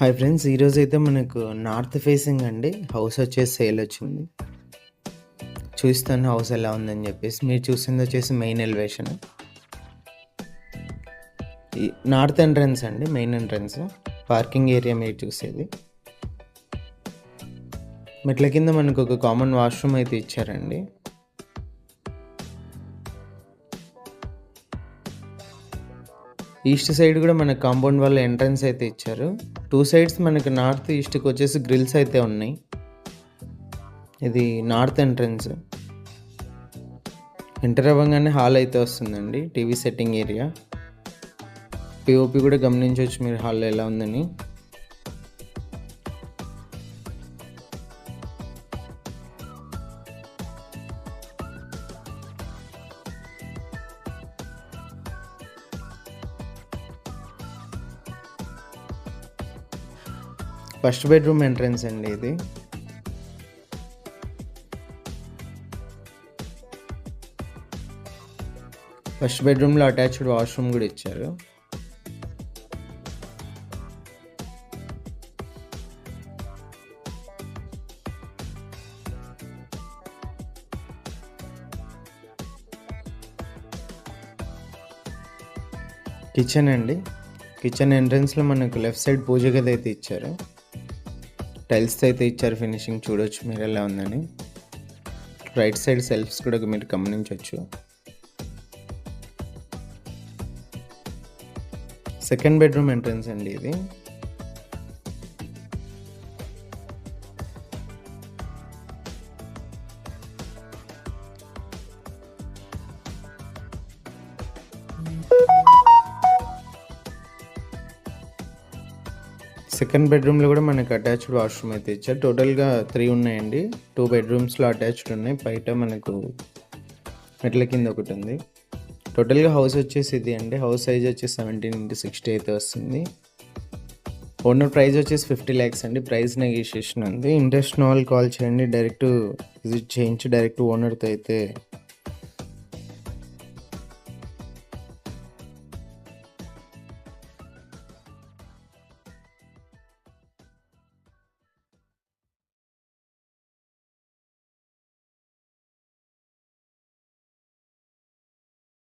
Hi friends ఈరోజు అయితే మనకు నార్త్ ఫేసింగ్ అండి. హౌస్ వచ్చేసి సేల్ వచ్చింది. చూస్తాను హౌస్ ఎలా ఉందని చెప్పేసి. మీరు చూసింది వచ్చేసి మెయిన్ ఎలివేషన్ ఈ నార్త్ ఎంట్రన్స్ అండి మెయిన్ ఎంట్రన్స్ పార్కింగ్ ఏరియా మీరు చూసేది. మెట్ల కింద మనకు ఒక కామన్ వాష్రూమ్ అయితే ఇచ్చారండి. ఈస్ట్ సైడ్ కూడా మన కాంపౌండ్ వాళ్ళ ఎంట్రన్స్ అయితే ఇచ్చారు. టూ సైడ్స్ మనకి నార్త్ ఈస్ట్కి వచ్చేసి గ్రిల్స్ అయితే ఉన్నాయి. ఇది నార్త్ ఎంట్రన్స్. ఎంటర్ అవ్వగానే హాల్ అయితే వస్తుందండి టీవీ సెట్టింగ్ ఏరియా. పిఓపి కూడా గమనించవచ్చు మీరు హాల్ ఎలా ఉందని. ఫస్ట్ బెడ్రూమ్ ఎంట్రన్స్ అండి ఇది. ఫస్ట్ బెడ్రూమ్లో అటాచ్డ్ వాష్రూమ్ కూడా ఇచ్చారు. కిచెన్ అండి. కిచెన్ ఎంట్రన్స్లో మనకు లెఫ్ట్ సైడ్ పూజ గది అయితే ఇచ్చారు. టైల్స్ అయితే ఇచ్చారు ఫినిషింగ్ చూడొచ్చు మీరు ఎలా ఉందని. రైట్ సైడ్ సెల్ఫ్స్ కూడా మీరు గమనించవచ్చు సెకండ్ బెడ్రూమ్ ఎంట్రన్స్ అండి ఇది. సెకండ్ బెడ్రూమ్లో కూడా మనకి అటాచ్డ్ వాష్రూమ్ అయితే ఇచ్చారు. టోటల్గా త్రీ ఉన్నాయండి. టూ బెడ్రూమ్స్లో అటాచ్డ్ ఉన్నాయి. బయట మనకు మెట్ల కింద ఒకటి ఉంది. టోటల్గా హౌస్ వచ్చేసి ఇది అండి. హౌస్ సైజ్ వచ్చేసి సెవెంటీన్ ఇంటూ సిక్స్టీ అయితే వస్తుంది. ఓనర్ ప్రైస్ వచ్చేసి ఫిఫ్టీ ల్యాక్స్ అండి. ప్రైస్ నెగోషియేషన్ ఉంది. ఇంట్రెస్ట్ వాళ్ళు కాల్ చేయండి. డైరెక్ట్ విజిట్ చేయించి డైరెక్ట్ ఓనర్తో అయితే